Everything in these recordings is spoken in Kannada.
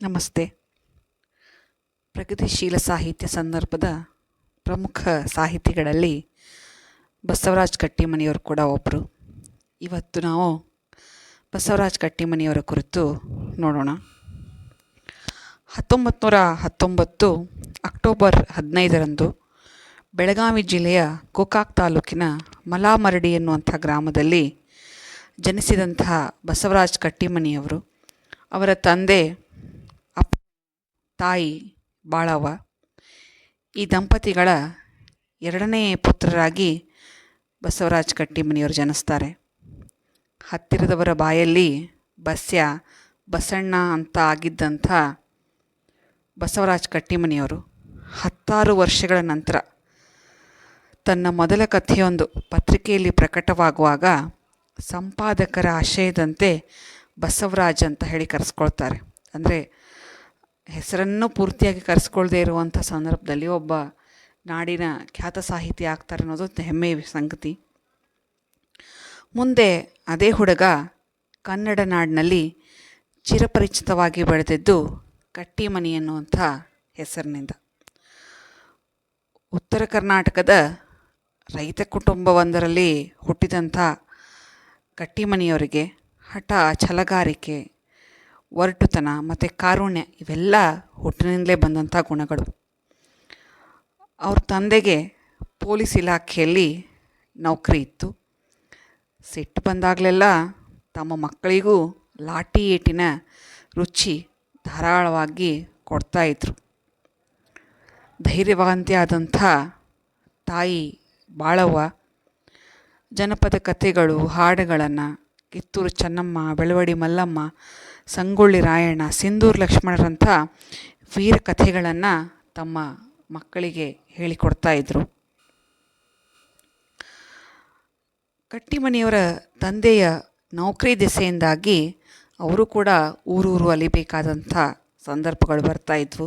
ನಮಸ್ತೆ. ಪ್ರಗತಿಶೀಲ ಸಾಹಿತ್ಯ ಸಂದರ್ಭದ ಪ್ರಮುಖ ಸಾಹಿತಿಗಳಲ್ಲಿ ಬಸವರಾಜ್ ಕಟ್ಟಿಮನಿಯವರು ಕೂಡ ಒಬ್ಬರು ಇವತ್ತು ನಾವು ಬಸವರಾಜ್ ಕಟ್ಟಿಮನಿಯವರ ಕುರಿತು ನೋಡೋಣ. ಹತ್ತೊಂಬತ್ತು ನೂರ ಹತ್ತೊಂಬತ್ತು ಅಕ್ಟೋಬರ್ ಹದಿನೈದರಂದು ಬೆಳಗಾವಿ ಜಿಲ್ಲೆಯ ಕೋಕಾಕ್ ತಾಲೂಕಿನ ಮಲಾಮರಡಿ ಎನ್ನುವಂಥ ಗ್ರಾಮದಲ್ಲಿ ಜನಿಸಿದಂತಹ ಬಸವರಾಜ್ ಕಟ್ಟಿಮನಿಯವರು ಅವರ ತಂದೆ ತಾಯಿ ಬಾಳವ್ವ. ಈ ದಂಪತಿಗಳ ಎರಡನೇ ಪುತ್ರರಾಗಿ ಬಸವರಾಜ್ ಕಟ್ಟಿಮನಿಯವರು ಜನಿಸ್ತಾರೆ. ಹತ್ತಿರದವರ ಬಾಯಲ್ಲಿ ಬಸ್ಯ ಬಸಣ್ಣ ಅಂತ ಆಗಿದ್ದಂಥ ಬಸವರಾಜ್ ಕಟ್ಟಿಮನಿಯವರು ಹತ್ತಾರು ವರ್ಷಗಳ ನಂತರ ತನ್ನ ಮೊದಲ ಕಥೆಯೊಂದು ಪತ್ರಿಕೆಯಲ್ಲಿ ಪ್ರಕಟವಾಗುವಾಗ ಸಂಪಾದಕರ ಆಶಯದಂತೆ ಬಸವರಾಜ್ ಅಂತ ಹೇಳಿ ಕರೆಸ್ಕೊಳ್ತಾರೆ. ಅಂದರೆ ಹೆಸರನ್ನು ಪೂರ್ತಿಯಾಗಿ ಕರೆಸ್ಕೊಳ್ದೇ ಇರುವಂಥ ಸಂದರ್ಭದಲ್ಲಿ ಒಬ್ಬ ನಾಡಿನ ಖ್ಯಾತ ಸಾಹಿತಿ ಆಗ್ತಾರೆ ಅನ್ನೋದು ಹೆಮ್ಮೆಯ ಸಂಗತಿ. ಮುಂದೆ ಅದೇ ಹುಡುಗ ಕನ್ನಡ ನಾಡಿನಲ್ಲಿ ಚಿರಪರಿಚಿತವಾಗಿ ಬೆಳೆದಿದ್ದು ಕಟ್ಟಿಮನಿ ಎನ್ನುವಂಥ ಹೆಸರಿನಿಂದ. ಉತ್ತರ ಕರ್ನಾಟಕದ ರೈತ ಕುಟುಂಬವೊಂದರಲ್ಲಿ ಹುಟ್ಟಿದಂಥ ಕಟ್ಟಿಮನಿಯವರಿಗೆ ಹಠ ಛಲಗಾರಿಕೆ ಒರಟುತನ ಮತ್ತು ಕಾರುಣ್ಯ ಇವೆಲ್ಲ ಹುಟ್ಟಿನಿಂದಲೇ ಬಂದಂಥ ಗುಣಗಳು. ಅವ್ರ ತಂದೆಗೆ ಪೊಲೀಸ್ ಇಲಾಖೆಯಲ್ಲಿ ನೌಕರಿ ಇತ್ತು. ಸಿಟ್ಟು ಬಂದಾಗಲೆಲ್ಲ ತಮ್ಮ ಮಕ್ಕಳಿಗೂ ಲಾಠಿ ಏಟಿನ ರುಚಿ ಧಾರಾಳವಾಗಿ ಕೊಡ್ತಾಯಿದ್ರು ಧೈರ್ಯವಂತಿ ಆದಂಥ ತಾಯಿ ಬಾಳವ್ವ, ಜನಪದ ಕಥೆಗಳು, ಹಾಡುಗಳನ್ನು ಕಿತ್ತೂರು ಚೆನ್ನಮ್ಮ, ಬೆಳವಡಿ ಮಲ್ಲಮ್ಮ, ಸಂಗೊಳ್ಳಿ ರಾಯಣ್ಣ, ಸಿಂಧೂರು ಲಕ್ಷ್ಮಣರಂಥ ವೀರ ಕಥೆಗಳನ್ನು ತಮ್ಮ ಮಕ್ಕಳಿಗೆ ಹೇಳಿಕೊಡ್ತಾ ಇದ್ದರು ಕಟ್ಟಿಮನಿಯವರ ತಂದೆಯ ನೌಕರಿ ದೆಸೆಯಿಂದಾಗಿ ಅವರು ಕೂಡ ಊರೂರು ಅಲಿಬೇಕಾದಂಥ ಸಂದರ್ಭಗಳು ಬರ್ತಾಯಿದ್ವು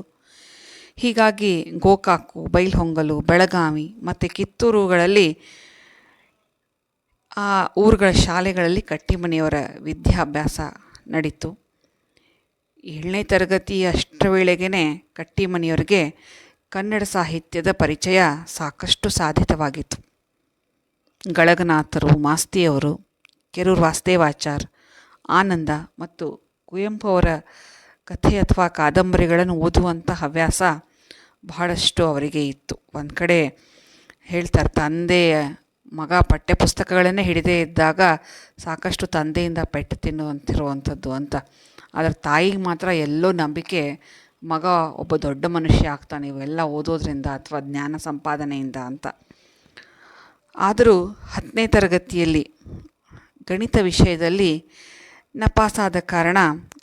ಹೀಗಾಗಿ ಗೋಕಾಕು, ಬೈಲ್ಹೊಂಗಲು, ಬೆಳಗಾವಿ ಮತ್ತು ಕಿತ್ತೂರುಗಳಲ್ಲಿ ಆ ಊರುಗಳ ಶಾಲೆಗಳಲ್ಲಿ ಕಟ್ಟಿಮನಿಯವರ ವಿದ್ಯಾಭ್ಯಾಸ ನಡೀತು. ಏಳನೇ ತರಗತಿ ಅಷ್ಟರ ವೇಳೆಗೇ ಕಟ್ಟಿಮನೆಯವರಿಗೆ ಕನ್ನಡ ಸಾಹಿತ್ಯದ ಪರಿಚಯ ಸಾಕಷ್ಟು ಸಾಧಿತವಾಗಿತ್ತು. ಗಳಗನಾಥರು, ಮಾಸ್ತಿಯವರು, ಕೆರೂರು ವಾಸ್ತೇವಾಚಾರ್ ಆನಂದ ಮತ್ತು ಕುವೆಂಪು ಅವರ ಕಥೆ ಅಥವಾ ಕಾದಂಬರಿಗಳನ್ನು ಓದುವಂಥ ಹವ್ಯಾಸ ಬಹಳಷ್ಟು ಅವರಿಗೆ ಇತ್ತು. ಒಂದು ಕಡೆ ಹೇಳ್ತಾರೆ, ತಂದೆಯ ಮಗ ಪಠ್ಯಪುಸ್ತಕಗಳನ್ನೇ ಹಿಡಿದೇ ಇದ್ದಾಗ ಸಾಕಷ್ಟು ತಂದೆಯಿಂದ ಪೆಟ್ಟು ತಿನ್ನುವಂತಿರುವಂಥದ್ದು ಅಂತ. ಆದರೆ ತಾಯಿಗೆ ಮಾತ್ರ ಎಲ್ಲೋ ನಂಬಿಕೆ ಮಗ ಒಬ್ಬ ದೊಡ್ಡ ಮನುಷ್ಯ ಆಗ್ತಾನೆ, ಇವೆಲ್ಲ ಓದೋದ್ರಿಂದ ಅಥವಾ ಜ್ಞಾನ ಸಂಪಾದನೆಯಿಂದ ಅಂತ. ಆದರೂ ಹತ್ತನೇ ತರಗತಿಯಲ್ಲಿ ಗಣಿತ ವಿಷಯದಲ್ಲಿ ನಪಾಸಾದ ಕಾರಣ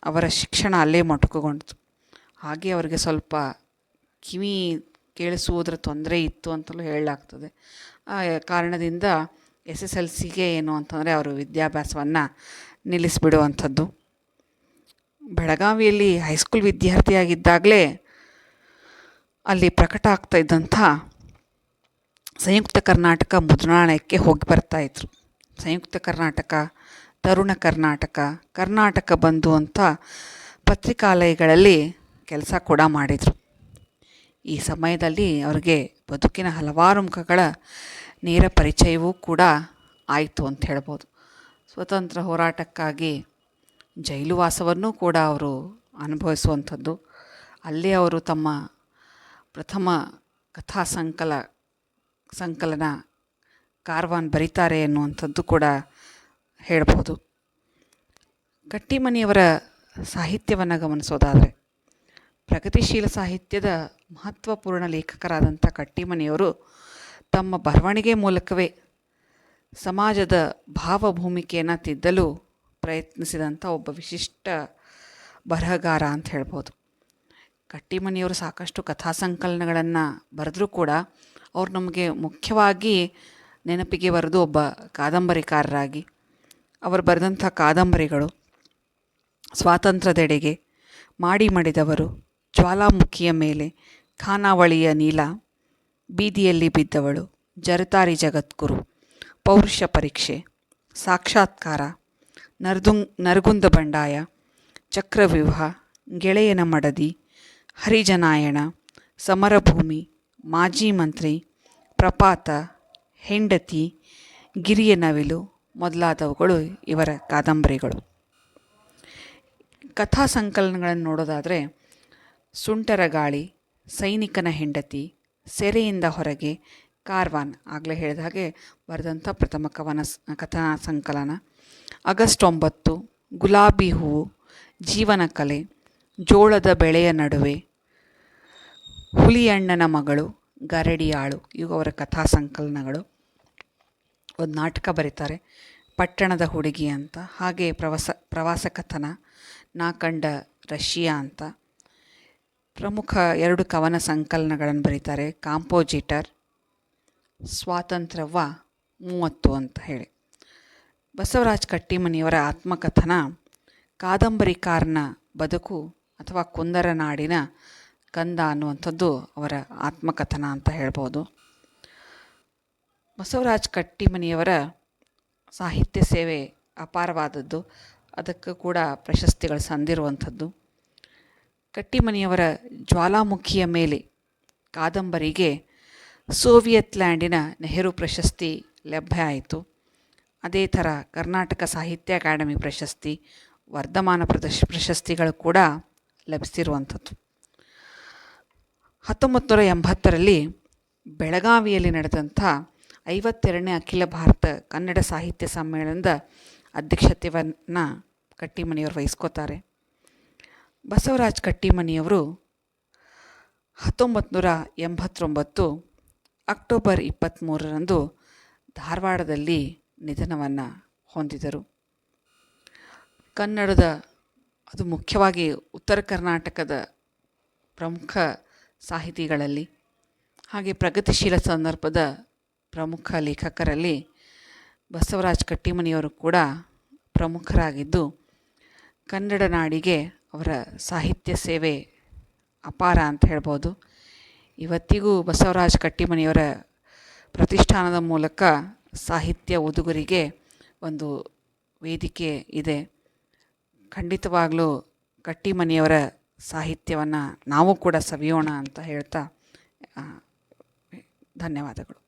ಅವರ ಶಿಕ್ಷಣ ಅಲ್ಲೇ ಮೊಟಕುಗೊಂಡಿತು. ಹಾಗೆ ಅವರಿಗೆ ಸ್ವಲ್ಪ ಕಿವಿ ಕೇಳಿಸುವುದರ ತೊಂದರೆ ಇತ್ತು ಅಂತಲೂ ಹೇಳಲಾಗ್ತದೆ. ಆ ಕಾರಣದಿಂದ ಎಸ್ ಎಸ್ ಎಲ್ ಸಿಗೆ ಏನು ಅಂತಂದರೆ ಅವರು ವಿದ್ಯಾಭ್ಯಾಸವನ್ನು ನಿಲ್ಲಿಸಿಬಿಡುವಂಥದ್ದು. ಬೆಳಗಾವಿಯಲ್ಲಿ ಹೈಸ್ಕೂಲ್ ವಿದ್ಯಾರ್ಥಿಯಾಗಿದ್ದಾಗಲೇ ಅಲ್ಲಿ ಪ್ರಕಟ ಆಗ್ತಾ ಇದ್ದಂಥ ಸಂಯುಕ್ತ ಕರ್ನಾಟಕ ಮುದ್ರಣಾಲಯಕ್ಕೆ ಹೋಗಿ ಬರ್ತಾಯಿದ್ರು ಸಂಯುಕ್ತ ಕರ್ನಾಟಕ, ತರುಣ ಕರ್ನಾಟಕ ಕರ್ನಾಟಕ ಬಂಧು ಅಂತ ಪತ್ರಿಕಾಲಯಗಳಲ್ಲಿ ಕೆಲಸ ಕೂಡ ಮಾಡಿದರು. ಈ ಸಮಯದಲ್ಲಿ ಅವರಿಗೆ ಬದುಕಿನ ಹಲವಾರು ಮುಖಗಳ ನೇರ ಪರಿಚಯವೂ ಕೂಡ ಆಯಿತು ಅಂತ ಹೇಳ್ಬೋದು. ಸ್ವತಂತ್ರ ಹೋರಾಟಕ್ಕಾಗಿ ಜೈಲು ವಾಸವನ್ನೂ ಕೂಡ ಅವರು ಅನುಭವಿಸುವಂಥದ್ದು. ಅಲ್ಲಿ ಅವರು ತಮ್ಮ ಪ್ರಥಮ ಕಥಾ ಸಂಕಲ, ಸಂಕಲನ ಕಾರ್ವಾನ್ ಬರೀತಾರೆ ಎನ್ನುವಂಥದ್ದು ಕೂಡ ಹೇಳ್ಬೋದು. ಕಟ್ಟಿಮನಿಯವರ ಸಾಹಿತ್ಯವನ್ನು ಗಮನಿಸೋದಾದರೆ ಪ್ರಗತಿಶೀಲ ಸಾಹಿತ್ಯದ ಮಹತ್ವಪೂರ್ಣ ಲೇಖಕರಾದಂಥ ಕಟ್ಟಿಮನೆಯವರು ತಮ್ಮ ಬರವಣಿಗೆ ಮೂಲಕವೇ ಸಮಾಜದ ಭಾವಭೂಮಿಕೆಯನ್ನು ತಿದ್ದಲು ಪ್ರಯತ್ನಿಸಿದಂಥ ಒಬ್ಬ ವಿಶಿಷ್ಟ ಬರಹಗಾರ ಅಂತ ಹೇಳ್ಬೋದು. ಕಟ್ಟಿಮನಿಯವರು ಸಾಕಷ್ಟು ಕಥಾ ಸಂಕಲನಗಳನ್ನು ಬರೆದರೂ ಕೂಡ ಅವ್ರು ನಮಗೆ ಮುಖ್ಯವಾಗಿ ನೆನಪಿಗೆ ಬರೆದು ಒಬ್ಬ ಕಾದಂಬರಿಕಾರರಾಗಿ, ಅವರು ಬರೆದಂಥ ಕಾದಂಬರಿಗಳು, ಸ್ವಾತಂತ್ರ್ಯದೆಡೆಗೆ, ಮಾಡಿ ಮಡಿದವರು ಜ್ವಾಲಾಮುಖಿಯ ಮೇಲೆ ಖಾನಾವಳಿಯ ನೀಲ, ಬೀದಿಯಲ್ಲಿ ಬಿದ್ದವಳು ಜರತಾರಿ ಜಗದ್ಗುರು. ಪೌರುಷ ಪರೀಕ್ಷೆ, ಸಾಕ್ಷಾತ್ಕಾರ ನರ್ದುಂಗ್ ನರಗುಂದ ಬಂಡಾಯ, ಚಕ್ರವ್ಯೂಹ, ಗೆಳೆಯನ ಮಡದಿ, ಹರಿಜನಾಯಣ, ಸಮರಭೂಮಿ, ಮಾಜಿ ಮಂತ್ರಿ, ಪ್ರಪಾತ, ಹೆಂಡತಿ, ಗಿರಿಯ ನವಿಲು ಮೊದಲಾದವುಗಳು ಇವರ ಕಾದಂಬರಿಗಳು. ಕಥಾ ಸಂಕಲನಗಳನ್ನು ನೋಡೋದಾದರೆ ಸುಂಟರ ಗಾಳಿ, ಸೈನಿಕನ ಹೆಂಡತಿ, ಸೆರೆಯಿಂದ ಹೊರಗೆ ಕಾರ್ವಾನ್ ಆಗಲೇ ಹೇಳಿದ ಹಾಗೆ ಬರೆದಂಥ ಪ್ರಥಮ ಕವನ ಕಥಾ ಸಂಕಲನ. ಆಗಸ್ಟ್ ಒಂಬತ್ತು, ಗುಲಾಬಿ ಹೂವು, ಜೀವನ ಕಲೆ, ಜೋಳದ ಬೆಳೆಯ ನಡುವೆ, ಹುಲಿಯಣ್ಣನ ಮಗಳು, ಗರಡಿಯಾಳು, ಇವು ಅವರ ಕಥಾ ಸಂಕಲನಗಳು. ಒಂದು ನಾಟಕ ಬರೀತಾರೆ, ಪಟ್ಟಣದ ಹುಡುಗಿ ಅಂತ, ಹಾಗೆ ಪ್ರವಾಸ ಪ್ರವಾಸ ಕಥನ, ನಾಕಂಡ ರಷ್ಯಾ ಅಂತ. ಪ್ರಮುಖ ಎರಡು ಕವನ ಸಂಕಲನಗಳನ್ನು ಬರೀತಾರೆ. ಕಾಂಪೋಜಿಟರ್, ಸ್ವಾತಂತ್ರ್ಯವ ಮೂವತ್ತು ಅಂತ ಹೇಳಿ. ಬಸವರಾಜ್ ಕಟ್ಟಿಮನಿಯವರ ಆತ್ಮಕಥನ ಕಾದಂಬರಿಕಾರನ ಬದುಕು ಅಥವಾ ಕುಂದರ ನಾಡಿನ ಕಂದ ಅನ್ನುವಂಥದ್ದು ಅವರ ಆತ್ಮಕಥನ ಅಂತ ಹೇಳ್ಬೋದು. ಬಸವರಾಜ್ ಕಟ್ಟಿಮನಿಯವರ ಸಾಹಿತ್ಯ ಸೇವೆ ಅಪಾರವಾದದ್ದು. ಅದಕ್ಕೂ ಕೂಡ ಪ್ರಶಸ್ತಿಗಳು ಸಂದಿರುವಂಥದ್ದು. ಕಟ್ಟಿಮನಿಯವರ ಜ್ವಾಲಾಮುಖಿಯ ಮೇಲೆ ಕಾದಂಬರಿಗೆ ಸೋವಿಯತ್ ಲ್ಯಾಂಡಿನ ನೆಹರು ಪ್ರಶಸ್ತಿ ಲಭ್ಯ ಆಯಿತು. ಅದೇ ಥರ ಕರ್ನಾಟಕ ಸಾಹಿತ್ಯ ಅಕಾಡೆಮಿ ಪ್ರಶಸ್ತಿ, ವರ್ಧಮಾನ ಪ್ರದಶ್ ಪ್ರಶಸ್ತಿಗಳು ಕೂಡ ಲಭಿಸಿರುವಂಥದ್ದು. ಹತ್ತೊಂಬತ್ತು ನೂರ ಎಂಬತ್ತರಲ್ಲಿ ಬೆಳಗಾವಿಯಲ್ಲಿ ನಡೆದಂಥ ಐವತ್ತೆರಡನೇ ಅಖಿಲ ಭಾರತ ಕನ್ನಡ ಸಾಹಿತ್ಯ ಸಮ್ಮೇಳನದ ಅಧ್ಯಕ್ಷತೆಯನ್ನು ಕಟ್ಟಿಮನಿಯವರು ವಹಿಸ್ಕೋತಾರೆ. ಬಸವರಾಜ್ ಕಟ್ಟಿಮನಿಯವರು ಹತ್ತೊಂಬತ್ತು ನೂರ ಎಂಬತ್ತೊಂಬತ್ತು ಅಕ್ಟೋಬರ್ ಇಪ್ಪತ್ತ್ಮೂರರಂದು ಧಾರವಾಡದಲ್ಲಿ ನಿಧನವನ್ನು ಹೊಂದಿದರು. ಕನ್ನಡದ, ಅದು ಮುಖ್ಯವಾಗಿ ಉತ್ತರ ಕರ್ನಾಟಕದ ಪ್ರಮುಖ ಸಾಹಿತಿಗಳಲ್ಲಿ, ಹಾಗೆ ಪ್ರಗತಿಶೀಲ ಸಂದರ್ಭದ ಪ್ರಮುಖ ಲೇಖಕರಲ್ಲಿ ಬಸವರಾಜ್ ಕಟ್ಟಿಮನಿಯವರು ಕೂಡ ಪ್ರಮುಖರಾಗಿದ್ದು, ಕನ್ನಡ ನಾಡಿಗೆ ಅವರ ಸಾಹಿತ್ಯ ಸೇವೆ ಅಪಾರ ಅಂತ ಹೇಳ್ಬೋದು. ಇವತ್ತಿಗೂ ಬಸವರಾಜ್ ಕಟ್ಟಿಮನಿಯವರ ಪ್ರತಿಷ್ಠಾನದ ಮೂಲಕ ಸಾಹಿತ್ಯ ಉದುಗರಿಗೆ ಒಂದು ವೇದಿಕೆ ಇದೆ. ಖಂಡಿತವಾಗಲೂ ಕಟ್ಟಿಮನಿಯವರ ಸಾಹಿತ್ಯವನ್ನು ನಾವು ಕೂಡ ಸವಿಯೋಣ ಅಂತ ಹೇಳ್ತಾ ಧನ್ಯವಾದಗಳು.